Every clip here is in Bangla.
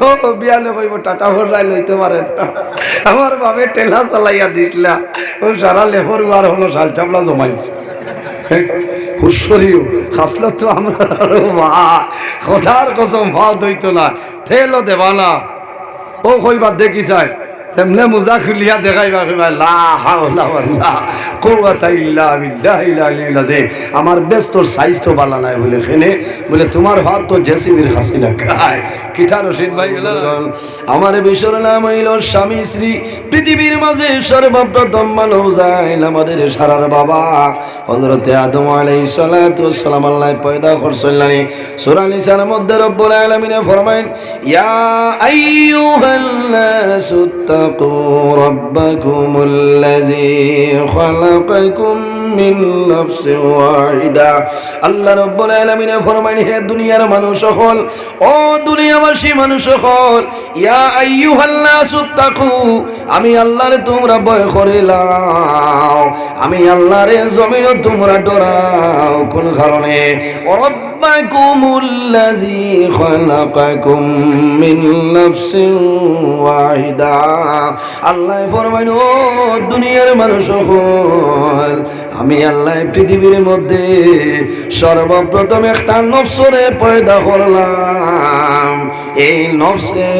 ও, বিয়ালে কইব, টাটা ভরলাই লইতে পারেন আমার বাবে টেলা চালাইয়া দিতলা। ও সারা লেহর ওয়ার হলো, শাল চামড়া জমাইছে। আরও না। দেখি চাই। তেমনে মোজা খুলিয়া দেখাইবা আমার বেস্তর সাইজ তো বালা নাই বলে খেনে বলে তোমার হাত তো জেসিবির হাসিনা খায় কিথা রশিদ ভাই আমার বিশ্বর নাম হইল স্বামী শ্রী পৃথিবীর মাঝে সর্বপ্রথম মানব যাইল আমাদের সারার বাবা। হযরতে আদম সালাতু সালাম আল্লাহ পয়দা করছিলেন সূরা নিসার মধ্যে রব্বুল আলামিন ফরমায়েন ইয়া আইয়ুহান নাসু তাকু রাব্বাকুমুল্লাযী খালাকাকুম মিন নাফসিন ওয়াহিদা আল্লাহ রাব্বুল আলামিন ফরমায়েন হে দুনিয়ার মানুষ সকল, ও দুনিয়াবাসী মানুষ সকল, ইয়া আইয়ুহান নাসু তাকু, আমি আল্লাহরে তোমরা ভয় করিলাও আমি আল্লাহরে জমিন তোমরা ডরাও। কোন কারণে? রব্বাকুমুল্লাযী খালাকাকুম মিন নাফসিন ওয়াহিদা আল্লাহ ফরমাইন, ও দুনিয়ার মানুষ সকল, আমি আল্লাহ পৃথিবীর মধ্যে সর্বপ্রথম একটা নফসরে পয়দা করলাম। এই নফসে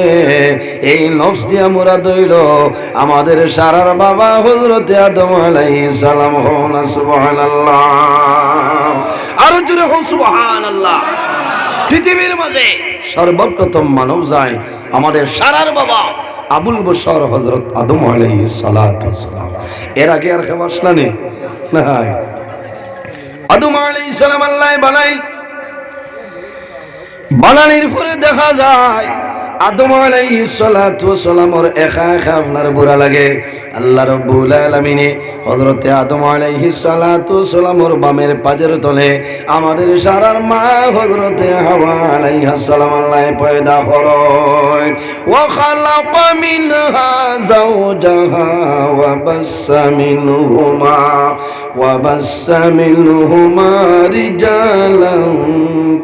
এই নফস দিয়া মোরা দইল আমাদের সারার বাবা হজরতে আদম আলাইহিস সালাম হন সুবহানাল্লাহ। আরও জোরে হন সুবহানাল্লাহ। পৃথিবীর মাঝে সর্বপ্রথম মানব যায় আমাদের সারার বাবা আবুল বসর হজরত আদম সালাতু সালাম। এর আগে আর কেউ আসলানি নাই আদম আলাইহিস সালাম আল্লাহ বানাই। বানানির পরে দেখা যায় আদম আলাইহিস সালাতু সালামর একা একা আপনার বুড়া লাগে। আল্লাহ রাব্বুল আলামিনে হযরতে আদম আলাইহিস সালাতু সালামর বামের পাজের তলে আমাদের সারার মা হযরতে হাওয়া আলাইহিস সালাম আল্লাহ পয়দা করয় ওয়া খালাকা মিনহা যাওজাহা ওয়া বাসসা মিনহুমা। মিনহুমা রিজালান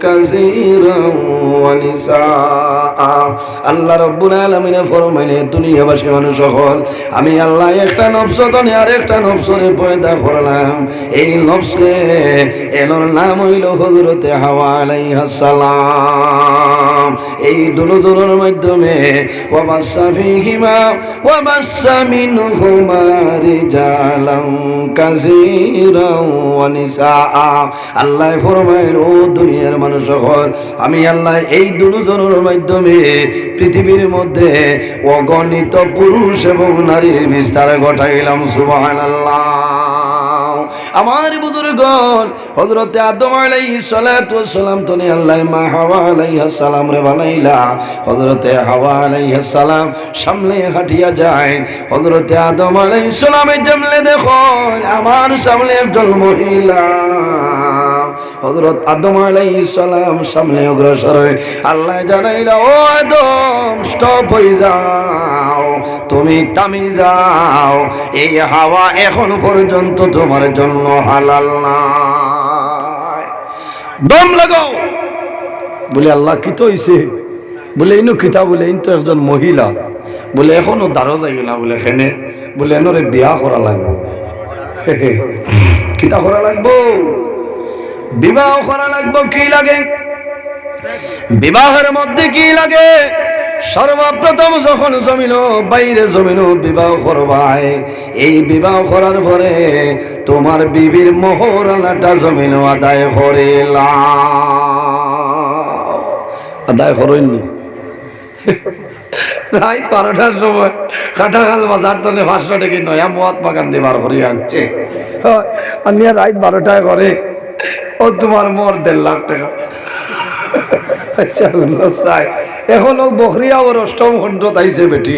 কাসীরান ওয়া নিসাআ আল্লাহ রব্বুল আলামিনে ফরমাইলে, দুনিয়াবাসী মানুষ সকল, আমি আল্লাহ একটা নফস তনে আর একটা নফসরে পয়দা করলাম। এই নবসে এলোর নাম হইল হযরতে হাওয়া আলাইহিস সালাম। এই দুনো দুনোর মাধ্যমে আল্লাহ ফরমাইল ও দুনিয়ার মানুষ সকল আমি আল্লাহ এই জনের মাধ্যমে পৃথিবীর মধ্যে অগণিত পুরুষ এবং নারীর বিস্তার ঘটাইলাম সুবহান আল্লাহ আমার বুজুর্গণ হজরতে আদম আলাই সালাত সালাম তনে আল্লাহ মা হাওয়া আলাইহা সালাম রে বানাইলা। হজরতে হাওয়া আলাইহা সালাম সামনে হাঁটিয়া যায়। হজরতে আদম আলাই সালামে জমলে দেখো, আমার সামনে একজন মহিলা। হযরত আদম আলাইহিস সালাম সামনে অগ্রসর হয়ে আল্লাহ জানাইলা, ও আদম স্টপ হয়ে যাও, তুমি থামি যাও। এই হাওয়া এখন পর্যন্ত তোমার জন্য হালাল না দম লাগাও। বলে, আল্লাহ কি তো হইছে? বলে, ইনু কিতা বলে, ইন তো একজন মহিলা। বলে, এখনও দাঁড়ো যাই না। বলে এখানে বলে, এনরে বিয়া করা লাগবো। কিতা করা লাগবো? বিবাহ করা লাগবো কি লাগে? বিবাহের মধ্যে কি লাগে? সর্বপ্রথম যখন জমিন, বাইরে জমিন বিবাহ করবাই, এই বিবাহ করার পরে তোমার বিবির মোহরালাটা জমিন আদায় করিলাম। আদায় করেননি রাত বারোটার সময় কাটাখাল বাজার তলে পাঁচশো টাকা নয়া মহাত্মা গান্ধী বার করে আনছে। আমি রাত বারোটায় করে ও তোমার মোর দেড় লাখ টাকা। এখন বেটি।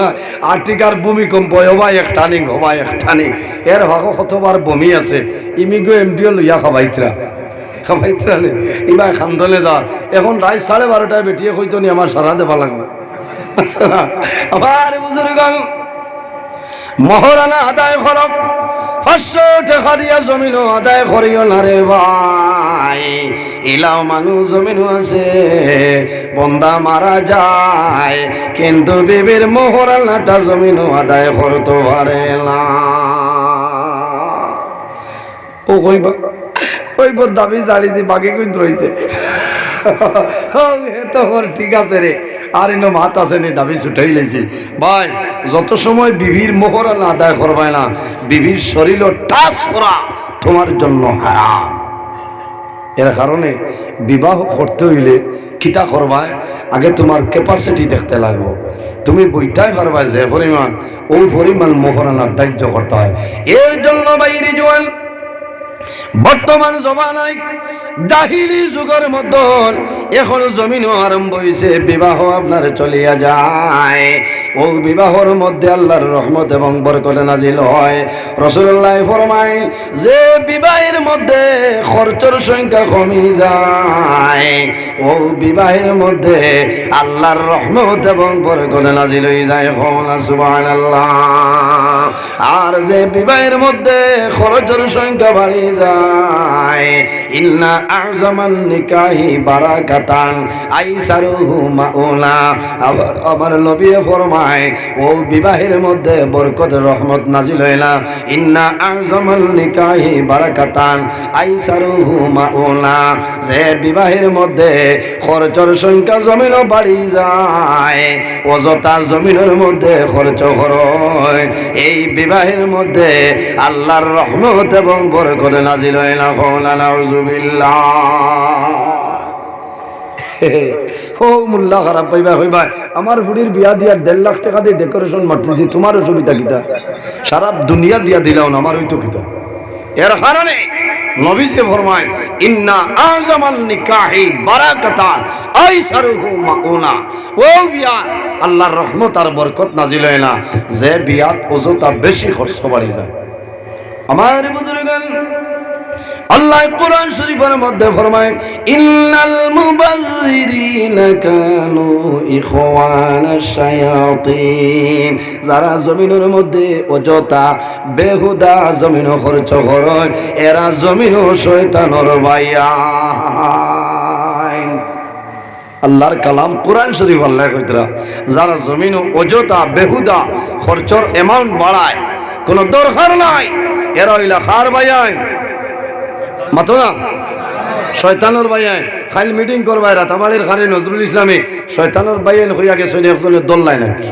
না। ভূমিকম্প এক টানিং এক টানিং। বমি আছে। ইমিগো এমডিও লইয়া খাবাইতরা। খাবাইতরা নে ইবা খান্দলে যা। এখন রাত সাড়ে বারোটায় বেটিয়ে হইতো নি, আমার সারা দেবা লাগবে। আচ্ছা মহরানা আদায় খরক পাঁচশো টাকা দিয়া জমিন আদায় করিও না রে ভাই। ইলাও মানুষ জমিন আছে, বন্দা মারা যায়। কিন্তু বিবির মহরানাটা জমিন আদায় করতে পারে না। ও কইবা কইব দাবি জাড়ি দি বাকি কিন্তু রয়েছে তো ওর ঠিক আছে রে। আর ইনো মাত আছে নি, দাবি ছুটাই লেছি। ভাই, যত সময় বিবির মোহরা না আদায় করবায় না, বিবির শরীর টাচ করা তোমার জন্য হারাম। এর কারণে বিবাহ করতে হইলে কিতা করবায় আগে তোমার ক্যাপাসিটি দেখতে লাগবো। তুমি বইটাই পারবা যে পরিমাণ, ওই পরিমাণ মোহরানার দাহ্য করতে হয়। এর জন্য বাইরে জোয়ান বর্তমান জমানায় দাহিলি যুগের মধ্যে এখন জমিন আরম্ভ হয়েছে বিবাহ আপনার চলিয়া যায়। ও বিবাহর মধ্যে আল্লাহর রহমত এবং বরকতে নাজিল হয়। রসুল্লাহ ফরমায়, যে বিবাহের মধ্যে খরচর সংখ্যা কমি যায়, ও বিবাহের মধ্যে আল্লাহর রহমত এবং বরকতে নাজিল হয়ে যায়। সুবহানাল্লাহ। আর যে বিবাহের মধ্যে খরচের সংখ্যা বাড়িয়ে যে বিবাহের মধ্যে খরচের সংখ্যা জমিনও বাড়ি যায়, অযথা জমিনের মধ্যে খরচ হয়। এই বিবাহের মধ্যে আল্লাহর রহমত এবং বরকত নাজিল হয় না নাউজুবিল্লাহ ও মুল্লা খারাপ পাইবা হইবা আমার ফুড়ির বিয়া দিয়া দেড় লাখ টাকা দিয়ে ডেকোরেশন মারতেছি, তোমার অসুবিধা কিতা? সারা দুনিয়া দিয়া দিলাও না, আমার হইতো কিতা? এর কারণে নবীজি ফরমায়, ইন্না আযমাল নিকাহি বারাকাতান আইসারুহু মাউনা। ও বিয়া, আল্লাহর রহমত আর বরকত নাজিল হয় না, যে বিয়াত অযথা বেশি খরচ বাড়ি যায়। আমার বুজুর্গান আল্লাহ কোরআন শরীফের মধ্যে ফরমায়, ইন্নাল মুবাযযিরিনা কানু ইখওয়ানাশ শায়াতিন। যারা জমিনের মধ্যে অযথা বেহুদা জমিন খরচ করে এরা জমিন শয়তানর ভাইয়া। আল্লাহর কালাম কোরআন শরীফ আল্লাহ কইতরা, যারা জমিন অযথা বেহুদা খরচর অ্যামাউন্ট বাড়ায়, কোনো দরকার নাই। এরা হইলা খার ভাইয়ায় মাতো না? শয়তানোর বাইয়ায় খাইল মিটিং করবাই রাত। আমাদের খালি নজরুল ইসলামী, শয়তানোর বাইয়ান হইয়া গেছে একজনের দোল্লাই নাকি?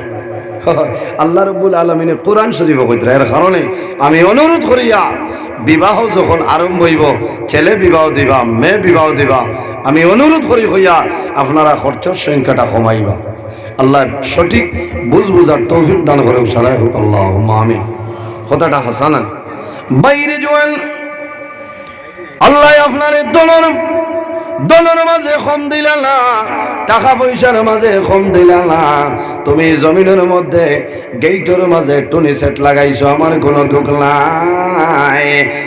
আল্লাহ রব্বুল আলমিনে কোরআন শরীফ কইতরা। এর কারণে আমি অনুরোধ করিয়া, বিবাহ যখন আরম্ভ হইব, ছেলে বিবাহ দিবা, মেয়ে বিবাহ দিবা, আমি অনুরোধ করি হইয়া, আপনারা খরচর সংখ্যাটা কমাইবা। আল্লাহ সঠিক বুঝ বুঝার তৌফিক দান করে সারাই হোক আল্লাহ আমি কথাটা হাসানা বাইরে জোয়ান আল্লাহ আপনার দলের দলের মাঝে কম দিলা না, টাকা পয়সার মাঝে কম দিলা না। তুমি জমিনের মধ্যে গেইটের মাঝে টুনি সেট লাগাইছো, আমার কোনো দুঃখ নাই।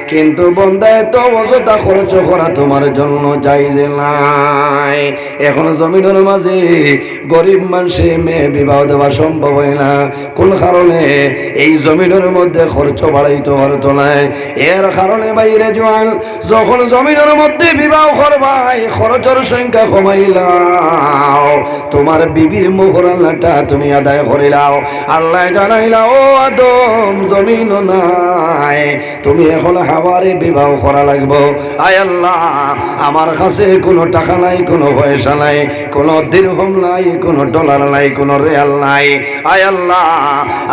কিন্তু বন্ধায় তো অযথা খরচ করা তোমার জন্য যাই যে নাই। এখন জমিনের মাঝে গরিব মানুষে মেয়ে বিবাহ দেওয়া সম্ভব হয় না। কোন কারণে? এই জমিনের মধ্যে খরচ বাড়াইতে পারতো না। এর কারণে বাইরে জোয়ান, যখন জমিনের মধ্যে বিবাহ করবাই খরচের সংখ্যা কমাইলাও তোমার বিবির মোহরানাটা তুমি আদায় করিলাও আল্লাহ জানাইলা ও আদম, জমিন নাই। তুমি এখন হাওয়ারে বিবাহ করা লাগবো। আয় আল্লাহ, আমার কাছে কোনো টাকা নাই, কোনো পয়সা নাই, কোনো দীর্ঘম নাই, কোনো ডলার নাই, কোনো রেয়াল নাই। আয় আল্লাহ,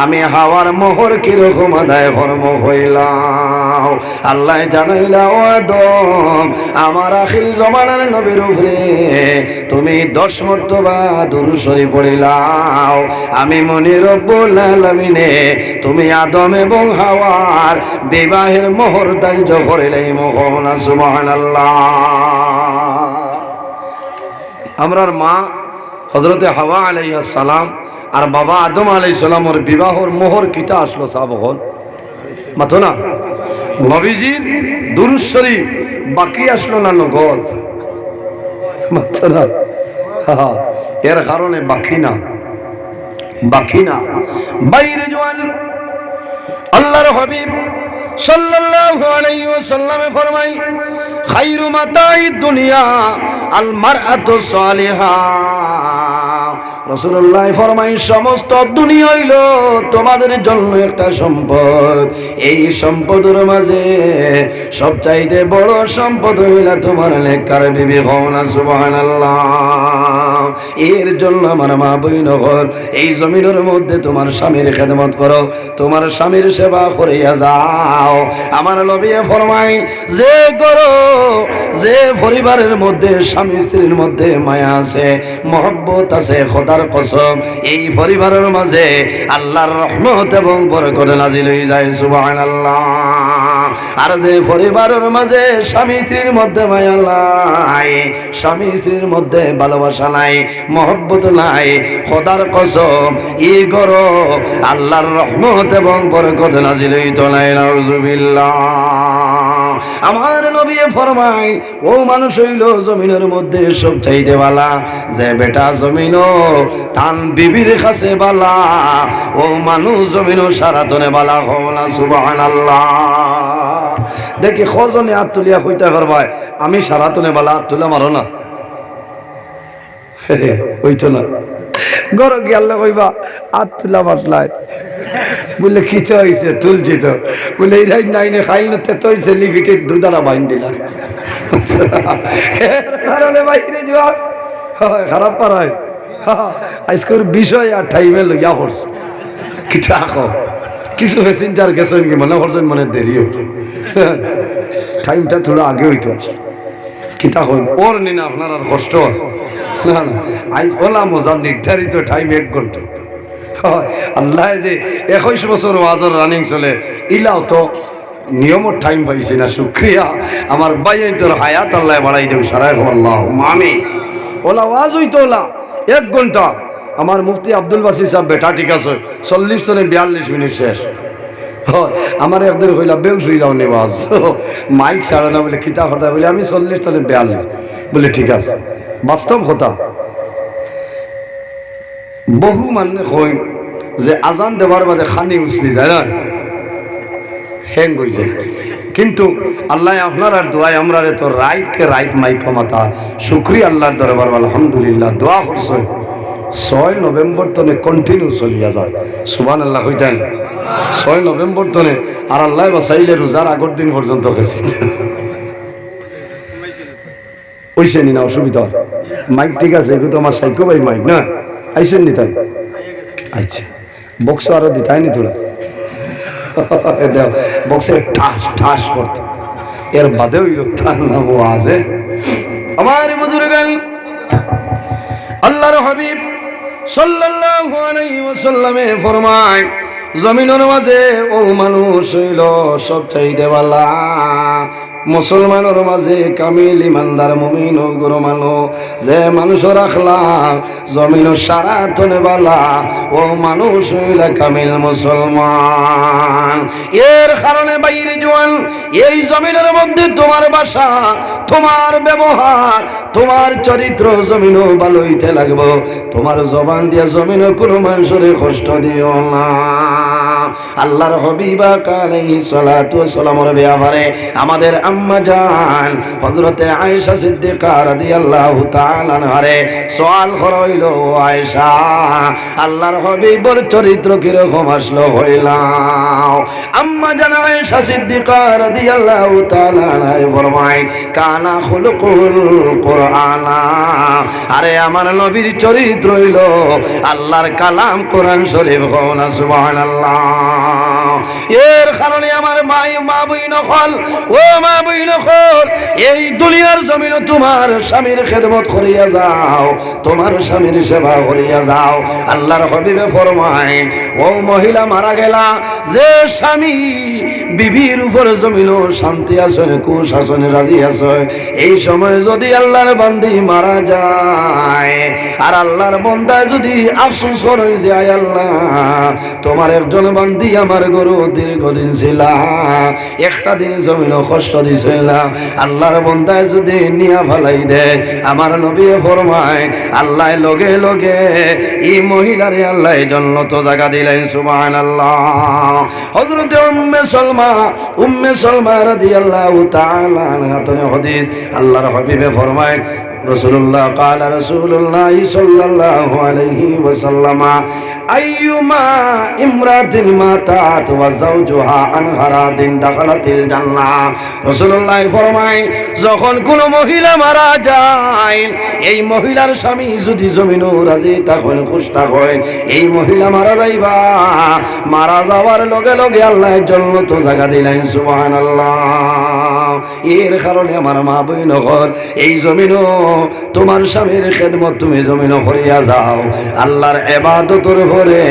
আমি হাওয়ার মোহর কীরকম আদায় কর্ম হইলাম আল্লাহ জানাইলা ও আদম, আমার আখির জমানার নবীর উপরে। তুমি দশ মর্তবা দুরুসরি পড়িলাও। আমি মনে রব্বুল আলামিনে, তুমি আদম এবং হাওয়ার বিবাহের মোহর দার্য করিলে মোহনা আমরার মা হজরতে হাওয়া আলাইহিস সালাম আর বাবা আদম আলাই সালামর বিবাহর মোহর কিতা আসলো সাবহল মাথো না? নবীজির দুরুদ শরীফ বাকি আসলো না নগদ? হা, এর কারণে বাকি না বাকি না বাইরে জোয়ান আল্লাহর হাবিব সাল্লাল্লাহু আলাইহি ওয়াসাল্লামে দুনিয়া আল মারআতু সালিহা। রাসূলুল্লাহ ফরমাই সমস্ত দুনিয়া হইল তোমাদের জন্য একটা সম্পদ। এই সম্পদের মাঝে সবচাইতে বড় সম্পদ হইলা তোমার লেখার বিবি হওনা, সুবহানাল্লাহ। এর জন্য আমার মা বইন হল, এই জমিনের মধ্যে তোমার স্বামীর খেদমত করো, তোমার স্বামীর সেবা করিয়া যাও। আমার নবিয়ে ফরমাই যে করো, যে পরিবারের মধ্যে স্বামী স্ত্রীর মধ্যে মায়া আছে, মহব্বত আছে, খোদার কসম, এই পরিবারের মাঝে আল্লাহর রহমত এবং বরকত নাজিল হয়ে যায়, সুবহানাল্লাহ। আর যে পরিবারের মাঝে স্বামী স্ত্রীর মধ্যে মায়া নাই, স্বামী স্ত্রীর মধ্যে ভালোবাসা নাই, মহব্বত নাই, খোদার কসম, ই করো, আল্লাহর রহমত এবং বরকত নাজিল হইতো নাই নাউজুবিল্লাহ আমার নবী ফরমাই ও মানুষ হইল জমিনের মধ্যে সব চাইতে বালা, যে বেটা জমিন তান বিবির কাছে বালা, ও মানুষ জমিন সারাতনে বালা হওয়া সুবহানাল্লাহ। দেখি খজনে হাত তুলিয়া কইতে পারবাই আমি সারাতনে বালা হাত তুলে মারো না। ওইতো না। গর গিয়াল্লা কইবা হাত তুলা বাটলাই বলে কি তো হয়েছে তুলছি তো। বলে এই নাই না খাইল তে তোর ছেলে ভিটে দুদারা বাইন দিলাম। কারণে বাইরে যাওয়া হয়, খারাপ পারায় আজকের বিষয় আর টাইমে লইয়া পড়ছে। কিছু আঁকো কিছু প্যাসেঞ্জার গেছেন কি? মনে করছেন মনে দেরি হইল। টাইমটা থোড়া আগে হইত। কিতা হইল ওর নিন আপনার আর কষ্ট। না না। আজ ওলা মজা নির্ধারিত টাইম এক ঘণ্টা হয়। আল্লাহ যে একুশ বছর ওয়াজর রানিং চলে ইলাও তো নিয়মত টাইম পাইছি না শুক্রিয়া। আমার বাইন তোর হায়াত আল্লাহ বাড়াই দেব সারাই আল্লাহ। মামি ওলা ওয়াজ হইতো ওলা এক ঘণ্টা আমার মুফতি আব্দুল বাসি সাহেব বেটা ঠিক আছে চল্লিশ জনে বিয়াল্লিশ মিনিট শেষ। আমার একদিন কইলা বেউস যাও নেওয়াজ। মাইক ছাড়ো না বলে কিতা কথা বলে, আমি চল্লিশ তলে বিয়াল্লিশ। বলে, ঠিক আছে। বাস্তব কথা, বহু মানে কই যে আজান দেওয়ার বাদে খানি উছলি যায় না হ্যাং হয়ে যায়। কিন্তু আল্লাহ আপনার আর দোয়াই আমরা তো রাইটকে রাইট মাইক ক্ষমতা শুক্রিয়া আল্লাহর দরবার, আলহামদুলিল্লাহ, দোয়া করছে। ছয় নভেম্বর তনে কন্টিনিউ চলিয়া যায় সুবান আল্লাহ হইতেন ছয় নভেম্বর তনে আর আল্লাহ বাসাইলে রোজার আগর দিন পর্যন্ত গেছে ওইসে নি অসুবিধা? মাইক ঠিক আছে, এগুলো আমার সাইকো ভাই মাইক, না? আইসেন নি তাই? আচ্ছা। বক্স আরও দিতাই নি তোরা? বক্সে ঠাস ঠাস করতে। এর বাদেও তার নাম আছে। আমার আল্লাহর হাবিব। জমিনের মাঝে ও মানুষ হইল সব চাইতে বালা। মুসলমানের মাঝে কামিল ইমানদার মুমিন ও গুরু মানো যে মানুষ রাখলা জমিন সারা তনে বালা ও মানুষ হইল কামিল মুসলমান। এর কারণে বাইরে জোয়ান, এই জমিনের মধ্যে তোমার বাসা, তোমার ব্যবহার, তোমার চরিত্র জমিনও ভালো হইতে লাগবো। তোমার জবান দিয়ে জমিনও কোনো মানুষের কষ্ট দিও না। আল্লাহর হবিবা কালাইহি সালাতু সালামের ব্যাপারে আমাদের আম্মা জান, হযরতে আয়েশা সিদ্দিকা রাদিয়াল্লাহু তাআলা আনহারে সওয়াল হইল আয়েশা, আল্লাহর হবিবর চরিত্র কি রকম আসলো হইলাম। আম্মা জান আয়েশা সিদ্দিকা রাদিয়াল্লাহু তাআলা আনহায় ফরমায়, কানা খুলুকুল কোরআনা। আরে আমার নবীর চরিত্র হইল, আল্লাহর কালাম কোরআন শরীফ হও না, সুবহানাল্লাহ। Allah. এর কারণে আমার মাই, মা বই নকল ও মা বই নকল এই দুনিয়ার জমিন তোমার স্বামীর খেদমত করিয়া যাও, তোমার স্বামীর সেবা করিয়া যাও। আল্লাহর হবিবে ফরমায়, ও মহিলা মারা গেলা, যে স্বামী বিবির উপর জমিন শান্তি আসনে কুশাসনে রাজি আছে, এই সময় যদি আল্লাহর বান্দি মারা যায়, আর আল্লাহর বন্দায় যদি আফসোস করে যে আয় আল্লাহ, তোমার একজন বান্দি আমার গরু দীর্ঘদিন ছিল, একটা দিন জমিন কষ্ট দিছিল আল্লাহর বন্দায় যদি নিয়া ফালাই দেয় আমার নবী ফরমায়, আল্লাহ লগে লগে এই মহিলারে আল্লাহ জন্য তো জায়গা দিলেন সুবহান আল্লাহ হজরত উম্মে সলমা উম্মে সলমা রাদিয়াল্লাহু আল্লাহ তনে হাদিস, আল্লাহর হাবিবে ফরমায় রসুল্লাহ কাল রসুল্লাহ সাল্লাল্লাহু আলাইহি ওয়াসাল্লাম, আইয়ুমা ইমরাতিন মাতাত ওয়া যাওজুহা আন হারাদিন দাখালাতিল জান্নাহ। রাসূলুল্লাহ ফরমায়, যখন কোন মহিলা মারা যায়, এই মহিলার স্বামী যদি জমিন রাজি তখন খুশতা হয় এই মহিলা মারা যাইবা, মারা যাওয়ার লগে লগে আল্লাহর জন্য তো জায়গা দিলেন, সুবহানাল্লাহ। এর কারণে আমার মা বই নগর এই জমিনও তোমার স্বামীর খেদমত তুমি জমিন করিয়া যাও। আল্লাহর এবাদতর ঘরে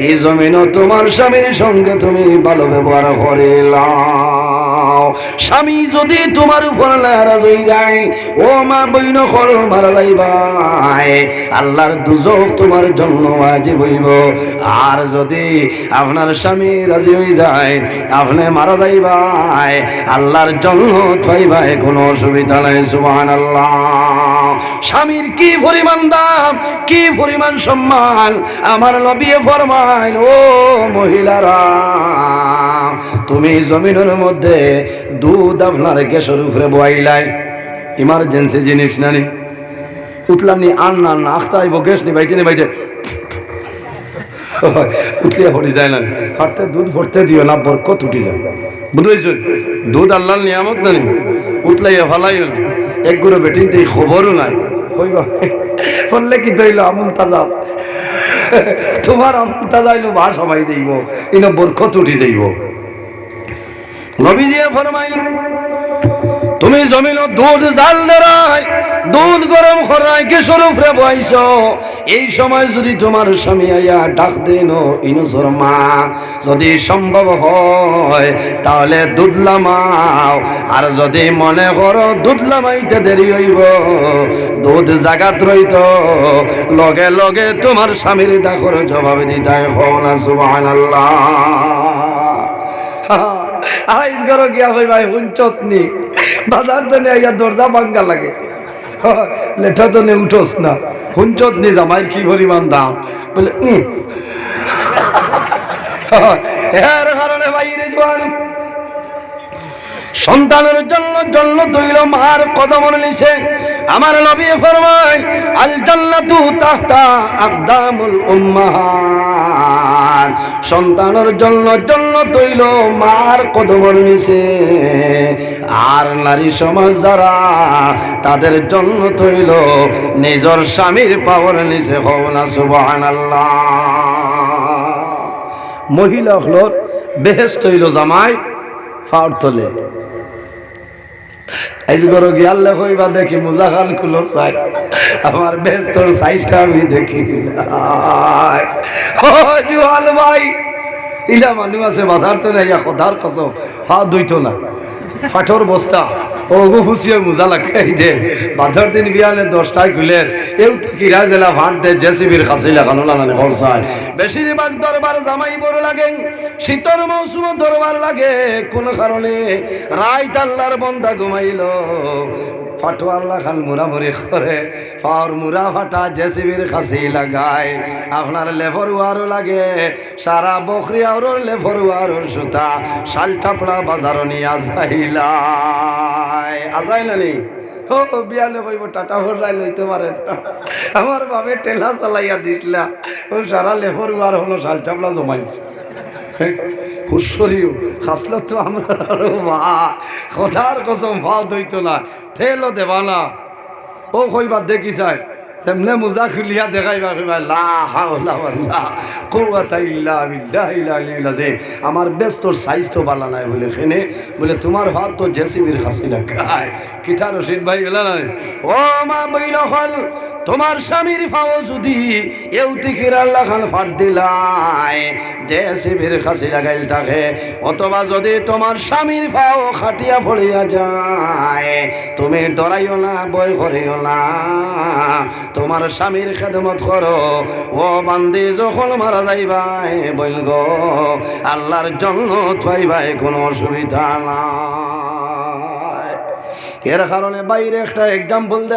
এই জমিন তোমার স্বামীর সঙ্গে তুমি ভালো ব্যবহার করিলাও স্বামী যদি তোমার উপর নারাজ হয়ে যায়, ও মা বইন কল মারা যাইবাই আল্লাহর দুজক তোমার জন্য আজি হইব। আর যদি আপনার স্বামী রাজি হয়ে যায়, আপনি মারা যাইবাই আল্লাহর জন্য পাইবাই কোনো অসুবিধা নাই সুবহান আল্লাহ স্বামীর কি পরিমাণ দাম, কি পরিমাণ সম্মান, আমার নবিয়ে ফরমাইল, ও মহিলারা, তুমি জমিনের মধ্যে দুধ আপনার গ্যাসের উপরে বয়াইলাই। ইমার্জেন্সি জিনিস নানি উঠলানি আন না না আইব গ্যাস নি, বাইতে নি, বাইতে। উঠলিয়া পড়ি যায় না ফাটতে দুধ ভরতে দিও না, বরকত উঠি যায়। বুঝেছ দুধ আল্লাহর নিয়ামত নানি উতলাইয়া ফালাইও না। একগুলো বেটিন দিয়ে খবরও নাই। হইব। বললে কি তৈল আমুল তাজা। তোমার আমুল তাজা হইল বা সবাই দেইব। ইনো বরকত উঠি যাইব। তুমি জমিন দুধ জাল দেরাই দুধ গরম করাই কেশর উপরে বইছ। এই সময় যদি তোমার স্বামী আইয়া ডাক দেন ইনসর মা, যদি সম্ভব হয়, তাহলে দুধ লামাও আর যদি মনে করো দুধ লামাইতে দেরি হইব, দুধ জাগাত রইত। লগে লগে তোমার স্বামীর ডাকর জবাব দিতাই হনা সুবহানাল্লাহ। আইস গর গিয়া হই ভাই হুঞ্চত নি বাজার তো নেই দরজা ভাঙ্গা লাগে। লেঠা তো নে উঠোস না। হুঞ্চত নি জামাইয়ের কি পরিমাণ দাম? বলে হ্যাঁ কারণে বাইরে জোয়ান সন্তানের জন্য জন্য তৈল মার কদম নিছে আমার নবী ফরমায়, আল জান্নাতু তাহতা আকদামুল উম্মাহাত। সন্তানের জন্য জন্য তৈল মার কদম নিছে আর নারী সমাজ যারা তাদের জন্য তৈল নিজর স্বামীর পাওয়ার নিছে হও না, সুবহানাল্লাহ। মহিলা হলোর বেহেস্ত হইল জামাই ফাউর তলে। এই গরো গিয়াল্লে কইবা দেখি মুজা খান খুলো চাই আমার বেস্তর সাইজটা আমি দেখি। ও জুয়াল ভাই। ইলা মানুষ আছে, বাজার তো নাই খোদার কসম। হা দুইটো না ফাটর বস্তা। ও ফুসিয়ে মুজা লাগাই দে। বাজার দিন বিয়ালে দশটায় খুলে এও তো কিরা জেলা ভাট দে, জেসিবির কাছে লাগানো লাগানো খরচায় বেশিরভাগ দরবার জামাই বড় লাগে, শীতর মৌসুম দরবার লাগে। কোন কারণে রাইত আল্লাহর বন্ধা ঘুমাইল। ফাটোয়াল্লা খান মুরামুরি করে পাওয়ার মুরা ফাটা জেসিবির কাছেই লাগায়। আপনার লেফর ওয়ারও লাগে, সারা বকরি আওর লেফর ওয়ারর সুতা, শাল চাপড়া বাজার নিয়ে আজাইলা নি ও, বিয়ালে কইব, টাটা আমার বাবে টেলা চালাইয়া দিতলা, ও সারা লেফর ওয়ার হলো, শাল চাপড়া জমাইছে। হুশ্বরিও খাসলো তো আমরা আরও মা। কথার কসম ভাও দইতো না। থেলো দেবা না ও কইবার দেখি চাই। তেমনে মোজা খুলিয়া দেখাইবা কইবা, লা হাওলা ওয়াল্লা কুওয়াতা ইল্লা আযীম। আমার বেস্তর সাইজ তো বালা নাই বলে এখানে বলে, তোমার হাত তো জেসিবির হাসিনা খায়। কিতা রশিদ ভাই গেলা নাই ও মা বইল হল তোমার স্বামীর ফাও যদি এউতিকির আল্লাহ খান ফাট দিলাই জেসিবির খাসি লাগাইল থাকে অথবা যদি তোমার স্বামীর ফাও খাটিয়া পড়িয়া যায়, তুমি ডরাইও না, বই করিও না। তোমার স্বামীর খেদমত করো, ও বান্দি, যখন মারা যাইবাই, বইল গো, আল্লাহর জন্য পাইবাই কোনো অসুবিধা না এর কারণে বাইরে একটা এক্সাম্পল